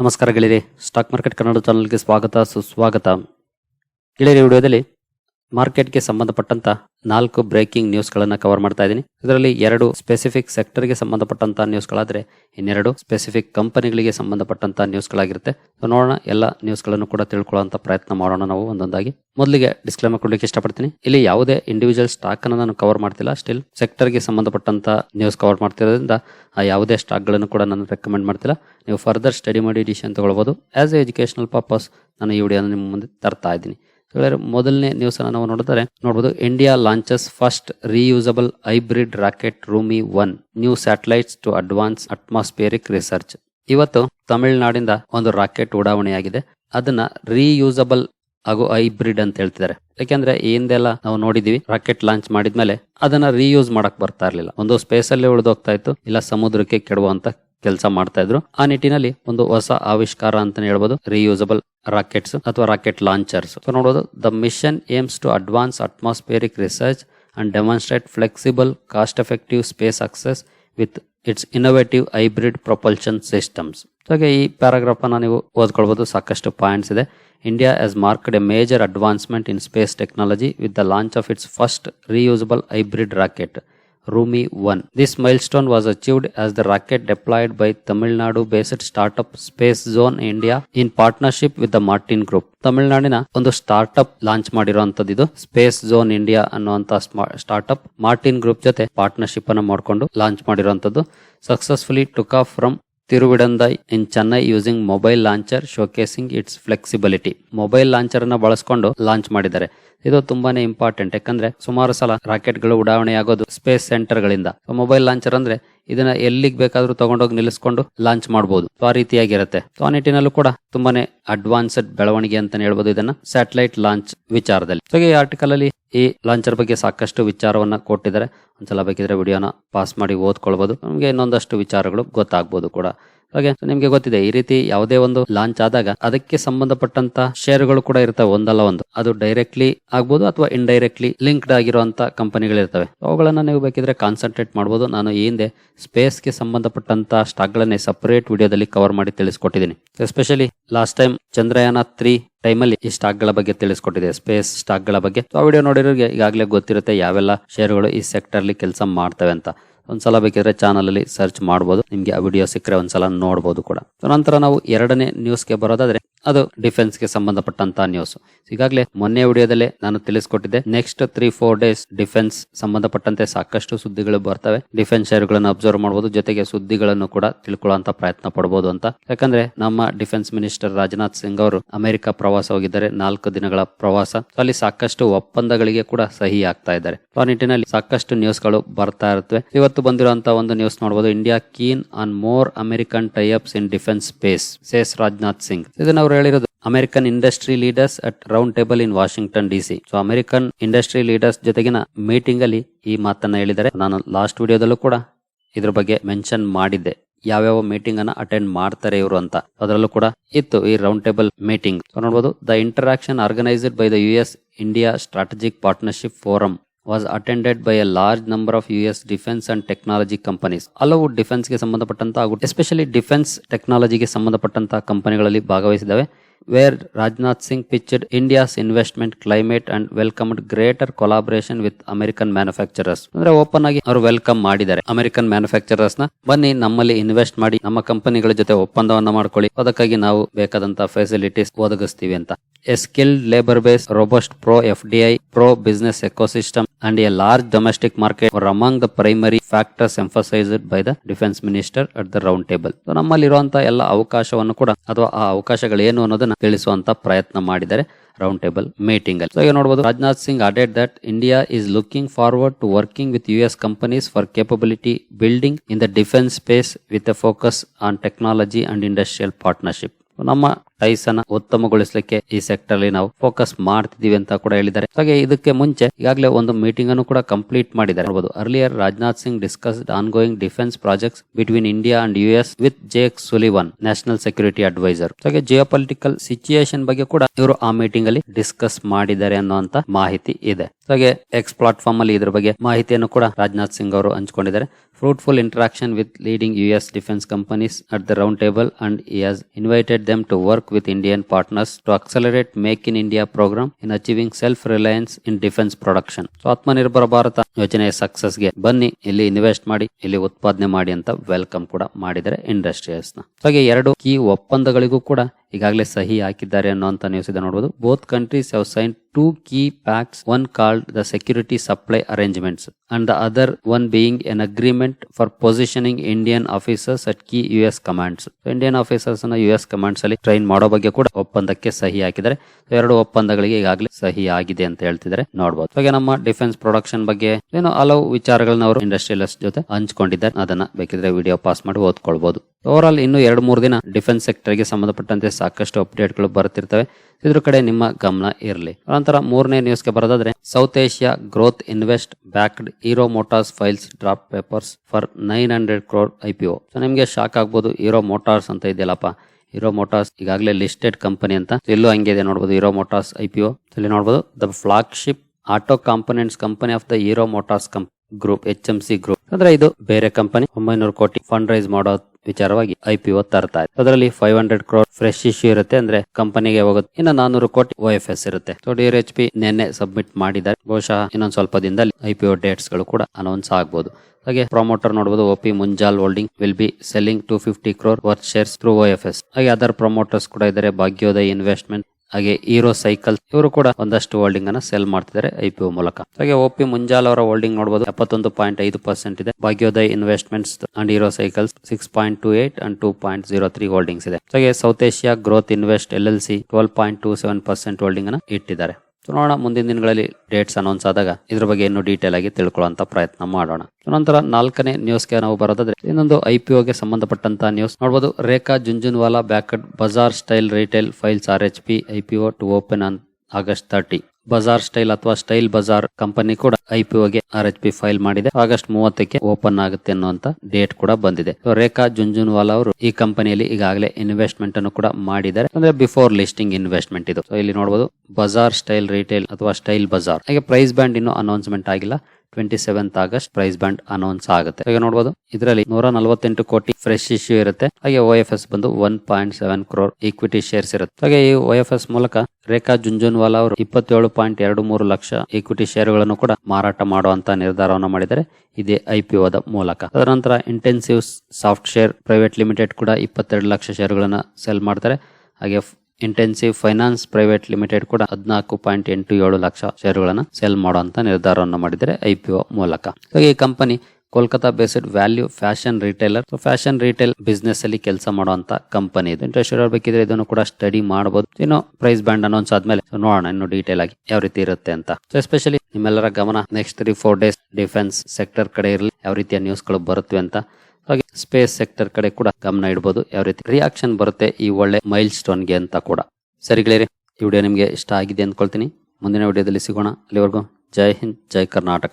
ನಮಸ್ಕಾರ stock market Kannada ಚಾನಲ್ಗೆ ಸ್ವಾಗತ ಸುಸ್ವಾಗತ. ಗೆಳೆಯರಿ ವಿಡಿಯೋದಲ್ಲಿ ಮಾರ್ಕೆಟ್ಗೆ ಸಂಬಂಧಪಟ್ಟಂತ ನಾಲ್ಕು ಬ್ರೇಕಿಂಗ್ ನ್ಯೂಸ್ಗಳನ್ನು ಕವರ್ ಮಾಡ್ತಾ ಇದ್ದೀನಿ. ಇದರಲ್ಲಿ ಎರಡು ಸ್ಪೆಸಿಫಿಕ್ ಸೆಕ್ಟರ್ಗೆ ಸಂಬಂಧಪಟ್ಟಂತ ನ್ಯೂಸ್ಗಳಾದರೆ ಇನ್ನೆರಡು ಸ್ಪೆಸಿಫಿಕ್ ಕಂಪನಿಗಳಿಗೆ ಸಂಬಂಧಪಟ್ಟಂತ ನ್ಯೂಸ್ಗಳಾಗಿರುತ್ತೆ. ನೋಡೋಣ, ಎಲ್ಲ ನ್ಯೂಸ್ಗಳನ್ನು ಕೂಡ ತಿಳ್ಕೊಳ್ಳುವಂತ ಪ್ರಯತ್ನ ಮಾಡೋಣ ನಾವು ಒಂದೊಂದಾಗಿ. ಮೊದಲಿಗೆ ಡಿಸ್ಕ್ಲೇಮರ್ ಕೊಡ್ಲಿಕ್ಕೆ ಇಷ್ಟಪಡ್ತೀನಿ. ಇಲ್ಲಿ ಯಾವುದೇ ಇಂಡಿವಿಜುವಲ್ ಸ್ಟಾಕ್ ಅನ್ನು ನಾನು ಕವರ್ ಮಾಡ್ತಿಲ್ಲ. ಸ್ಟಿಲ್ ಸೆಕ್ಟರ್ಗೆ ಸಂಬಂಧಪಟ್ಟಂತ ನ್ಯೂಸ್ ಕವರ್ ಮಾಡ್ತಿರೋದ್ರಿಂದ, ಆ ಯಾವುದೇ ಸ್ಟಾಕ್ಗಳನ್ನು ಕೂಡ ನಾನು ರೆಕಮೆಂಡ್ ಮಾಡ್ತಿಲ್ಲ. ನೀವು ಫರ್ದರ್ ಸ್ಟಡಿ ಮಾಡಿ ಡಿಸಿಷನ್ ತಗೊಳ್ಬಹುದು ಆಸ್ ಎ ಎಜುಕೇಶನಲ್ ಪರ್ಪಸ್ ನಾನು ಈ ವಿಡಿಯೋನ ನಿಮ್ಮ ಮುಂದೆ ತರ್ತಾ ಇದ್ದೀನಿ. ಗೆಳೆಯರೆ, ಮೊದಲನೇ ನ್ಯೂಸ್ ಅನ್ನು ನಾವು ನೋಡಿದರೆ ನೋಡಬಹುದು India launches first reusable hybrid rocket Rumi one new satellites to advance atmospheric research ಇವತ್ತು ತಮಿಳುನಾಡಿಂದ ಒಂದು ರಾಕೆಟ್ ಉಡಾವಣೆಯಾಗಿದೆ. ಅದನ್ನ ರೀಯೂಸಬಲ್ ಹಾಗೂ ಹೈಬ್ರಿಡ್ ಅಂತ ಹೇಳ್ತಿದ್ದಾರೆ. ಯಾಕೆಂದ್ರೆ ಹಿಂದೆಲ್ಲ ನಾವು ನೋಡಿದೀವಿ ರಾಕೆಟ್ ಲಾಂಚ್ ಮಾಡಿದ್ಮೇಲೆ ಅದನ್ನ ರೀಯೂಸ್ ಮಾಡಕ್ ಬರ್ತಾ ಇರ್ಲಿಲ್ಲ. ಒಂದು ಸ್ಪೇಸ್ ಅಲ್ಲೇ ಉಳಿದೋಗ್ತಾ ಇತ್ತು ಇಲ್ಲ ಸಮುದ್ರಕ್ಕೆ ಕೆಡುವಂತ ಕೆಲಸ ಮಾಡ್ತಾ ಇದ್ರು. ಆ ನಿಟ್ಟಿನಲ್ಲಿ ಒಂದು ಹೊಸ ಆವಿಷ್ಕಾರ ಅಂತ ಹೇಳ್ಬೋದು. ರಿಯೂಸಬಲ್ ರಾಕೆಟ್ಸ್ ಅಥವಾ ರಾಕೆಟ್ ಲಾಂಚರ್ಸ್ ನೋಡಬಹುದು the mission aims to advance atmospheric research and demonstrate flexible cost effective space access with its innovative hybrid propulsion systems ಹಾಗೆ ಈ ಪ್ಯಾರಾಗ್ರಾಫ್ ಅನ್ನ ನೀವು ಓದ್ಕೊಳ್ಬಹುದು ಸಾಕಷ್ಟು ಪಾಯಿಂಟ್ಸ್ ಇದೆ. India has marked a major advancement in space technology with the launch of its first reusable hybrid rocket Rumi 1. This milestone was achieved as the rocket deployed by Tamil Nadu based startup Space Zone India in partnership with the Martin Group. ತಮಿಳುನಾಡಿನ ಒಂದು startup launch ಮಾಡಿರುವಂತದ್ದು ಇದು space zone India ಅನ್ನುವಂತ startup Martin group ಜೊತೆ partnership ಅನ್ನು ಮಾಡಿಕೊಂಡು launch ಮಾಡಿರುವಂತದ್ದು successfully took off from Thiruvidandhai in Chennai using mobile launcher showcasing its flexibility mobile launcher ಅನ್ನ ಬಳಸ್ಕೊಂಡು ಲಾಂಚ್ ಮಾಡಿದ್ದಾರೆ. ಇದು ತುಂಬಾನೇ ಇಂಪಾರ್ಟೆಂಟ್ ಯಾಕಂದ್ರೆ ಸುಮಾರು ಸಲ ರಾಕೆಟ್ಗಳು ಉಡಾವಣೆ ಆಗೋದು ಸ್ಪೇಸ್ ಸೆಂಟರ್ ಗಳಿಂದ ಮೊಬೈಲ್ ಲಾಂಚರ್ ಅಂದ್ರೆ ಇದನ್ನ ಎಲ್ಲಿಗೆ ಬೇಕಾದ್ರೂ ತಗೊಂಡೋಗಿ ನಿಲ್ಲಿಸ್ಕೊಂಡು ಲಾಂಚ್ ಮಾಡಬಹುದು ಆ ರೀತಿಯಾಗಿರುತ್ತೆ. ಆ ನಿಟ್ಟಿನಲ್ಲೂ ಕೂಡ ತುಂಬಾನೇ ಅಡ್ವಾನ್ಸ್ಡ್ ಬೆಳವಣಿಗೆ ಅಂತಾನೆ ಹೇಳ್ಬೋದು ಇದನ್ನ. ಸ್ಯಾಟಲೈಟ್ ಲಾಂಚ್ ವಿಚಾರದಲ್ಲಿ. ಸೊ ಈ ಆರ್ಟಿಕಲ್ ಅಲ್ಲಿ ಈ ಲಾಂಚರ್ ಬಗ್ಗೆ ಸಾಕಷ್ಟು ವಿಚಾರವನ್ನು ಕೊಟ್ಟಿದ್ದಾರೆ. ಒಂದ್ಸಲ ಬೇಕಿದ್ರೆ ವಿಡಿಯೋನ ಪಾಸ್ ಮಾಡಿ ಓದ್ಕೊಳ್ಬೋದು. ನಮಗೆ ಇನ್ನೊಂದಷ್ಟು ವಿಚಾರಗಳು ಗೊತ್ತಾಗ್ಬೋದು ಕೂಡ. ಹಾಗೆ ನಿಮ್ಗೆ ಗೊತ್ತಿದೆ, ಈ ರೀತಿ ಯಾವುದೇ ಒಂದು ಲಾಂಚ್ ಆದಾಗ ಅದಕ್ಕೆ ಸಂಬಂಧಪಟ್ಟಂತ ಷೇರುಗಳು ಕೂಡ ಇರ್ತವೆ, ಒಂದಲ್ಲ ಒಂದು. ಅದು ಡೈರೆಕ್ಟ್ಲಿ ಆಗ್ಬೋದು ಅಥವಾ ಇಂಡೈರೆಕ್ಟ್ಲಿ ಲಿಂಕ್ಡ್ ಆಗಿರುವಂತ ಕಂಪನಿಗಳಿರ್ತವೆ ಅವುಗಳನ್ನ ನೀವು ಬೇಕಿದ್ರೆ ಕಾನ್ಸಂಟ್ರೇಟ್ ಮಾಡಬಹುದು ನಾನು ಈ ಹಿಂದೆ ಸ್ಪೇಸ್ಗೆ ಸಂಬಂಧಪಟ್ಟಂತ ಸ್ಟಾಕ್ ಗಳನ್ನೇ ಸಪರೇಟ್ ವಿಡಿಯೋದಲ್ಲಿ ಕವರ್ ಮಾಡಿ ತಿಳಿಸ್ಕೊಟ್ಟಿದ್ದೀನಿ. Especially last time Chandrayaan three ಟೈಮಲ್ಲಿ ಈ ಸ್ಟಾಕ್ಗಳ ಬಗ್ಗೆ ತಿಳಿಸ್ಕೊಟ್ಟಿದೆ ಸ್ಪೇಸ್ ಸ್ಟಾಕ್ಗಳ ಬಗ್ಗೆ ಆ ವಿಡಿಯೋ ನೋಡಿರೋರಿಗೆ ಈಗಾಗಲೇ ಗೊತ್ತಿರುತ್ತೆ, ಯಾವೆಲ್ಲ ಶೇರ್ಗಳು ಈ ಸೆಕ್ಟರ್ ಅಲ್ಲಿ ಕೆಲಸ ಮಾಡ್ತವೆ ಅಂತ. ಒಂದ್ಸಲ ಬೇಕಿದ್ರೆ ಚಾನಲ್ ಅಲ್ಲಿ ಸರ್ಚ್ ಮಾಡಬಹುದು ನಿಮ್ಗೆ ಆ ವಿಡಿಯೋ ಸಿಕ್ಕರೆ ಒಂದ್ಸಲ ನೋಡಬಹುದು ಕೂಡ. ನಂತರ ನಾವು ಎರಡನೇ ನ್ಯೂಸ್ಗೆ ಬರೋದಾದ್ರೆ, ಅದು ಡಿಫೆನ್ಸ್ಗೆ ಸಂಬಂಧಪಟ್ಟಂತ ನ್ಯೂಸ್ ಈಗಾಗಲೇ ಮೊನ್ನೆ ವಿಡಿಯೋದಲ್ಲಿ ನಾನು ತಿಳಿಸ್ಕೊಟ್ಟಿದ್ದೆ. Next three four days defence ಸಂಬಂಧಪಟ್ಟಂತೆ ಸಾಕಷ್ಟು ಸುದ್ದಿಗಳು ಬರ್ತವೆ. ಡಿಫೆನ್ಸ್ ಶೇರುಗಳನ್ನು ಅಬ್ಸರ್ವ್ ಮಾಡಬಹುದು ಜೊತೆಗೆ ಸುದ್ದಿಗಳನ್ನು ಕೂಡ ತಿಳ್ಕೊಳ್ಳುವಂತ ಪ್ರಯತ್ನ ಪಡಬಹುದು ಅಂತ. ಯಾಕಂದ್ರೆ ನಮ್ಮ ಡಿಫೆನ್ಸ್ ಮಿನಿಸ್ಟರ್ ರಾಜನಾಥ್ ಸಿಂಗ್ ಅವರು ಅಮೆರಿಕ ಪ್ರವಾಸ ಹೋಗಿದ್ದಾರೆ. ನಾಲ್ಕು ದಿನಗಳ ಪ್ರವಾಸ. ಅಲ್ಲಿ ಸಾಕಷ್ಟು ಒಪ್ಪಂದಗಳಿಗೆ ಕೂಡ ಸಹಿ ಆಗ್ತಾ ಇದ್ದಾರೆ. ಆ ಸಾಕಷ್ಟು ನ್ಯೂಸ್ಗಳು ಬರ್ತಾ ಇರುತ್ತವೆ. ಇವತ್ತು ಬಂದಿರುವಂತಹ ಒಂದು ನ್ಯೂಸ್ ನೋಡಬಹುದು India keen on more American tie-ups in defence space says Rajnath Singh ಇದನ್ನ ಅವರು ಹೇಳಿರೋದು American industry leaders at round table in Washington DC so American industry leaders ಜೊತೆಗಿನ ಮೀಟಿಂಗ್ ಅಲ್ಲಿ ಈ ಮಾತನ್ನ ಹೇಳಿದ್ದಾರೆ. ನಾನು ಲಾಸ್ಟ್ ವಿಡಿಯೋದಲ್ಲೂ ಕೂಡ ಇದ್ರ ಬಗ್ಗೆ ಮೆನ್ಷನ್ ಮಾಡಿದ್ದೆ. ಯಾವ್ಯಾವ ಮೀಟಿಂಗ್ ಅನ್ನ ಅಟೆಂಡ್ ಮಾಡ್ತಾರೆ ಇವರು ಅಂತ. ಅದರಲ್ಲೂ ಕೂಡ ಇತ್ತು ಈ ರೌಂಡ್ ಟೇಬಲ್ ಮೀಟಿಂಗ್ ನೋಡಬಹುದು the interaction organised by the U S India strategic partnership forum was attended by a large number of U S defence and technology companies ಹಲವು ಡಿಫೆನ್ಸ್ಗೆ ಗೆ ಸಂಬಂಧಪಟ್ಟಂತ ಹಾಗೂ ಎಸ್ಪೆಷಲಿ ಡಿಫೆನ್ಸ್ ಟೆಕ್ನಾಲಜಿಗೆ ಸಂಬಂಧಪಟ್ಟಂತಹ ಕಂಪನಿಗಳಲ್ಲಿ ಭಾಗವಹಿಸಿದ್ದಾವೆ where Rajnath Singh pitched India's investment climate and welcomed greater collaboration with American manufacturers. ಅಂದ್ರೆ ಓಪನ್ ಆಗಿ ಅವರು ವೆಲ್ಕಮ್ ಮಾಡಿದ್ದಾರೆ. ಅಮೆರಿಕನ್ ಮ್ಯಾನುಫ್ಯಾಕ್ಚರರ್ಸ್ನ, ಬನ್ನಿ ನಮ್ಮಲ್ಲಿ ಇನ್ವೆಸ್ಟ್ ಮಾಡಿ, ನಮ್ಮ ಕಂಪನಿಗಳ ಜೊತೆ ಒಪ್ಪಂದವನ್ನ ಮಾಡ್ಕೊಳ್ಳಿ. ಅದಕ್ಕಾಗಿ ನಾವು ಬೇಕಾದಂತಹ ಫೆಸಿಲಿಟೀಸ್ ಒದಗಿಸ್ತೀವಿ ಅಂತ. A skilled labour base robust pro F D I pro business ecosystem and a large domestic market among the primary factors emphasised by the defence minister at the round table ನಮ್ಮಲ್ಲಿರುವಂತಹ ಎಲ್ಲ ಅವಕಾಶವನ್ನು ಕೂಡ, ಅಥವಾ ಆ ಅವಕಾಶಗಳು ಏನು ಅನ್ನೋದನ್ನ ತಿಳಿಸುವಂತ ಪ್ರಯತ್ನ ಮಾಡಿದ್ದಾರೆ ರೌಂಡ್ ಟೇಬಲ್ ಮೀಟಿಂಗ್ ಅಲ್ಲಿ. ಸೊ ಈಗ ನೋಡಬಹುದು Rajnath Singh added that India is looking forward to working with U S companies for capability building in the defence space with focus on technology and industrial partnership ನಮ್ಮ rice ಅನ್ನ ಉತ್ತಮಗೊಳಿಸಲಿಕ್ಕೆ ಈ sector ಅಲ್ಲಿ ನಾವು focus ಮಾಡ್ತಿದೀವಿ ಅಂತ ಕೂಡ ಹೇಳಿದ್ದಾರೆ. ಹಾಗೆ ಇದಕ್ಕೆ ಮುಂಚೆ ಈಗಾಗಲೇ ಒಂದು ಮೀಟಿಂಗ್ ಅನ್ನು ಕೂಡ ಕಂಪ್ಲೀಟ್ ಮಾಡಿದ್ದಾರೆ. ನೋಡಬಹುದು earlier Rajnath Singh discussed ongoing defence projects between India and U S with Jake Sullivan national security adviser ಹಾಗೆ ಜಿಯೋ ಪೊಲಿಟಿಕಲ್ ಸಿಚುಯೇಷನ್ ಬಗ್ಗೆ ಕೂಡ ಇವರು ಆ ಮೀಟಿಂಗ್ ಅಲ್ಲಿ ಡಿಸ್ಕಸ್ ಮಾಡಿದ್ದಾರೆ ಅನ್ನುವಂತ ಮಾಹಿತಿ ಇದೆ. ಹಾಗೆ ಎಕ್ಸ್ ಪ್ಲಾಟ್ಫಾರ್ಮ್ ಅಲ್ಲಿ ಇದ್ರ ಬಗ್ಗೆ ಮಾಹಿತಿಯನ್ನು ಕೂಡ ರಾಜನಾಥ್ ಸಿಂಗ್ ಅವರು ಹಂಚಿಕೊಂಡಿದ್ದಾರೆ. Fruitful interaction with leading US defense companies at the round table and he has invited them to work with Indian partners to accelerate Make in India program in achieving self-reliance in defense production. So Atmanirbhar Bharat ಯೋಜನೆಯ ಸಕ್ಸಸ್ಗೆ ಬನ್ನಿ ಇಲ್ಲಿ invest ಮಾಡಿ ಇಲ್ಲಿ ಉತ್ಪಾದನೆ ಮಾಡಿ ಅಂತ welcome ಕೂಡ ಮಾಡಿದರೆ ಇಂಡಸ್ಟ್ರಿಯಲ್ಸ್ನ ಹಾಗೆ ಎರಡು ಕೀ ಒಪ್ಪಂದಗಳಿಗೂ ಕೂಡ ಈಗಾಗಲೇ ಸಹಿ ಹಾಕಿದ್ದಾರೆ ಅನ್ನುವಂತ ನ್ಯೂಸ್ ಇದೆ ನೋಡಬಹುದು both countries have sign two key pacts one called the security supply arrangements and the other one being an agreement for positioning Indian officers at key US commands. Indian ಆಫೀಸರ್ಸ್ನ US commands ಅಲ್ಲಿ train ಮಾಡೋ ಬಗ್ಗೆ ಕೂಡ ಒಪ್ಪಂದಕ್ಕೆ ಸಹಿ ಹಾಕಿದ್ದಾರೆ. ಎರಡು ಒಪ್ಪಂದಗಳಿಗೆ ಈಗಾಗಲೇ ಸಹಿ ಆಗಿದೆ ಅಂತ ಹೇಳ್ತಿದ್ರೆ ನೋಡಬಹುದು ಹಾಗೆ ನಮ್ಮ ಡಿಫೆನ್ಸ್ ಪ್ರೊಡಕ್ಷನ್ ಬಗ್ಗೆ ಏನೋ ಹಲವು ವಿಚಾರಗಳನ್ನ ಅವರು ಇಂಡಸ್ಟ್ರಿಯಲಿಸ್ಟ್ ಜೊತೆ ಹಂಚ್ಕೊಂಡಿದ್ದಾರೆ. ಅದನ್ನ ಬೇಕಿದ್ರೆ ವಿಡಿಯೋ ಪಾಸ್ ಮಾಡಿ ಓದ್ಕೊಳ್ಬಹುದು ಓವರ್ ಆಲ್ ಇನ್ನು ಎರಡು ಮೂರು ದಿನ ಡಿಫೆನ್ಸ್ ಸೆಕ್ಟರ್ಗೆ ಸಂಬಂಧಪಟ್ಟಂತೆ ಸಾಕಷ್ಟು ಅಪ್ಡೇಟ್ಗಳು ಬರ್ತಿರ್ತವೆ. ಇದ್ರ ಕಡೆ ನಿಮ್ಮ ಗಮನ ಇರಲಿ. ನಂತರ ಮೂರನೇ ನ್ಯೂಸ್ಗೆ ಬರೋದಾದ್ರೆ South Asia growth invest backed Hero Motors files draft papers for nine hundred crore I P so ನಿಮ್ಗೆ ಶಾಕ್ ಆಗ್ಬೋದು ಹೀರೋ ಮೋಟಾರ್ಸ್ ಅಂತ ಇದೆಯಲ್ಲಪ್ಪ. ಹೀರೋ ಮೋಟಾರ್ಸ್ ಈಗಾಗಲೇ ಲಿಸ್ಟೆಡ್ ಕಂಪನಿ ಅಂತ. ಇಲ್ಲೂ ಹಂಗೆ ಇದೆ ನೋಡಬಹುದು ಹೀರೋ ಮೋಟಾರ್ಸ್ ಐ ಪಿ ಇಲ್ಲಿ ನೋಡಬಹುದು the flagship auto components company of the Hero Motors group H M C group. ಅಂದ್ರೆ ಇದು ಬೇರೆ ಕಂಪನಿ ಒಂಬೈನೂರು ಕೋಟಿ ಫಂಡ್ ರೈಸ್ ಮಾಡೋ ವಿಚಾರವಾಗಿ ಐ ಪಿ ಒ ತರ್ತಾ ಇದೆ. ಅದರಲ್ಲಿ five hundred crore fresh issue ಇರುತ್ತೆ, ಅಂದ್ರೆ ಕಂಪನಿಗೆ ಹೋಗುತ್ತೆ ಇನ್ನು ನಾನೂರು ಕೋಟಿ ಒ ಎಫ್ ಎಸ್ ಇರುತ್ತೆ. ಸೊ ಎಚ್ ಪಿ ನಿನ್ನೆ ಸಬ್ಮಿಟ್ ಮಾಡಿದ್ದಾರೆ. ಬಹುಶಃ ಇನ್ನೊಂದ್ ಸ್ವಲ್ಪ ದಿನದಲ್ಲಿ ಐ ಡೇಟ್ಸ್ಗಳು ಕೂಡ ಅನೌನ್ಸ್ ಆಗಬಹುದು ಹಾಗೆ ಪ್ರಮೋಟರ್ ನೋಡಬಹುದು OP Munjal holding will be selling two fifty crore worth shares through F S ಹಾಗೆ ಅದರ್ ಪ್ರಮೋಟರ್ಸ್ ಕೂಡ ಇದ್ದಾರೆ ಭಾಗ್ಯೋದಯ ಇನ್ವೆಸ್ಟ್ಮೆಂಟ್ ಹಾಗೆ ಹೀರೋ ಸೈಕಲ್ ಇವರು ಕೂಡ ಒಂದಷ್ಟು ಹೋಲ್ಡಿಂಗ್ ಅನ್ನ ಸೆಲ್ ಮಾಡ್ತಿದ್ದಾರೆ ಐಪಿಒ ಮೂಲಕ. ಹಾಗೆ ಒಪಿ ಮುಂಜಾಲ್ ಅವರ ಹೋಲ್ಡಿಂಗ್ ನೋಡಬಹುದು ಎಪ್ಪತ್ತೊಂದು ಪಾಯಿಂಟ್ ಐದು ಪರ್ಸೆಂಟ್ ಇದೆ. Bhagyodaya investments and Hero cycles six point two eight and two point zero three holdings ಇದೆ. ಹಾಗೆ South Asia growth invest L L C twelve point two seven percent holding ಅನ್ನ ಇಟ್ಟಿದ್ದಾರೆ. ನೋಡೋಣ ಮುಂದಿನ ದಿನಗಳಲ್ಲಿ ಡೇಟ್ಸ್ ಅನೌನ್ಸ್ ಆದಾಗ ಇದ್ರ ಬಗ್ಗೆ ಇನ್ನೂ ಡೀಟೇಲ್ ಆಗಿ ತಿಳ್ಕೊಳ್ಳುವಂತ ಪ್ರಯತ್ನ ಮಾಡೋಣ. ನಂತರ ನಾಲ್ಕನೇ ನ್ಯೂಸ್ಗೆ ನಾವು ಬರೋದಾದ್ರೆ ಇನ್ನೊಂದು ಐ ಪಿ ಒಗೆ ಸಂಬಂಧಪಟ್ಟಂತ ನ್ಯೂಸ್ ನೋಡಬಹುದು Rekha Jhunjhunwala backed Baazar style retail files R H P I P O to open on August thirty Baazar style ಅಥವಾ ಸ್ಟೈಲ್ ಬಜಾರ್ ಕಂಪನಿ ಕೂಡ ಐಪಿಒಗೆ ಆರ್ ಎಚ್ ಪಿ ಫೈಲ್ ಮಾಡಿದೆ. ಆಗಸ್ಟ್ ಮೂವತ್ತಕ್ಕೆ ಓಪನ್ ಆಗುತ್ತೆ ಅನ್ನುವಂತ date ಕೂಡ ಬಂದಿದೆ. ರೇಖಾ ಜುಂಜುನ್ವಾಲಾ ಅವರು ಈ ಕಂಪನಿಯಲ್ಲಿ ಈಗಾಗಲೇ ಇನ್ವೆಸ್ಟ್ಮೆಂಟ್ ಅನ್ನು ಕೂಡ ಮಾಡಿದ್ದಾರೆ. ಅಂದ್ರೆ ಬಿಫೋರ್ ಲಿಸ್ಟಿಂಗ್ ಇನ್ವೆಸ್ಟ್ಮೆಂಟ್ ಇದು. ಇಲ್ಲಿ ನೋಡಬಹುದು ಬಜಾರ್ ಸ್ಟೈಲ್ ರಿಟೇಲ್ ಅಥವಾ ಸ್ಟೈಲ್ ಬಜಾರ್. ಹಾಗೆ ಪ್ರೈಸ್ ಬ್ಯಾಂಡ್ ಇನ್ನು ಅನೌನ್ಸ್ಮೆಂಟ್ ಆಗಿಲ್ಲ. Twenty seventh August price band announce ಆಗುತ್ತೆ. ಹಾಗೆ ನೋಡಬಹುದು ಇದರಲ್ಲಿ ನೂರ ನಲವತ್ತೆಂಟು ಕೋಟಿ ಫ್ರೆಶ್ ಇಶ್ಯೂ ಇರುತ್ತೆ. ಹಾಗೆ ಓ ಎಫ್ ಎಸ್ ಬಂದು one point seven crore equity shares ಇರುತ್ತೆ. ಹಾಗೆ ಈ ಓ ಎಫ್ ಎಸ್ ಮೂಲಕ ರೇಖಾ ಜುಂಜುನ್ವಾಲಾ ಅವರು ಇಪ್ಪತ್ತೇಳು ಪಾಯಿಂಟ್ ಎರಡು ಮೂರು ಲಕ್ಷ ಈಕ್ವಿಟಿ ಶೇರುಗಳನ್ನು ಕೂಡ ಮಾರಾಟ ಮಾಡುವಂತ ನಿರ್ಧಾರವನ್ನು ಮಾಡಿದ್ದಾರೆ. ಇದೇ ಐ ಪಿ ಮೂಲಕ. ಮೂಲಕ ತದನಂತರ intensive soft share private limited ಕೂಡ ಇಪ್ಪತ್ತೆರಡು ಲಕ್ಷ ಶೇರುಗಳನ್ನ ಸೆಲ್ ಮಾಡ್ತಾರೆ. ಹಾಗೆ ಇಂಟೆನ್ಸಿವ್ ಫೈನಾನ್ಸ್ ಪ್ರೈವೇಟ್ ಲಿಮಿಟೆಡ್ ಕೂಡ ಹದಿನಾಲ್ಕು ಪಾಯಿಂಟ್ ಎಂಟು ಏಳು ಲಕ್ಷ ಶೇರುಗಳನ್ನ ಸೆಲ್ ಮಾಡುವಂತ ನಿರ್ಧಾರವನ್ನು ಮಾಡಿದರೆ ಐ ಪಿ ಒ ಮೂಲಕ. ಈ company Kolkata based value fashion retailer fashion retail business ಅಲ್ಲಿ ಕೆಲಸ ಮಾಡುವಂತ ಕಂಪನಿ ಇದು. ಇಂಟ್ರೆಸ್ಟ್ ಇರೋರು ಬೇಕಿದ್ರೆ ಇದನ್ನು ಕೂಡ ಸ್ಟಡಿ ಮಾಡಬಹುದು ಇನ್ನು ಪ್ರೈಸ್ ಬ್ಯಾಂಡ್ ಅನೌನ್ಸ್ ಆದ್ಮೇಲೆ ನೋಡೋಣ ಇನ್ನು ಡೀಟೇಲ್ ಆಗಿ ಯಾವ ರೀತಿ ಇರುತ್ತೆ ಅಂತ. ಸೊ ಎಸ್ಪೆಷಲಿ ನಿಮ್ಮೆಲ್ಲರ ಗಮನ next three four days defence sector ಕಡೆ ಇರಲಿ. ಯಾವ ರೀತಿಯ ನ್ಯೂಸ್ಗಳು ಬರುತ್ತವೆ ಅಂತ ಹಾಗೆ ಸ್ಪೇಸ್ ಸೆಕ್ಟರ್ ಕಡೆ ಕೂಡ ಗಮನ ಇಡಬಹುದು ಯಾವ ರೀತಿ ರಿಯಾಕ್ಷನ್ ಬರುತ್ತೆ ಈ ಒಳ್ಳೆ ಮೈಲ್ ಸ್ಟೋನ್ಗೆ ಅಂತ ಕೂಡ. ಸರಿ ಗೆಳೆಯರಿ, ಈ ವಿಡಿಯೋ ನಿಮಗೆ ಇಷ್ಟ ಆಗಿದೆ ಅಂದ್ಕೊಳ್ತೀನಿ. ಮುಂದಿನ ವಿಡಿಯೋದಲ್ಲಿ ಸಿಗೋಣ. ಅಲ್ಲಿವರೆಗೂ ಜೈ ಹಿಂದ್, ಜೈ ಕರ್ನಾಟಕ.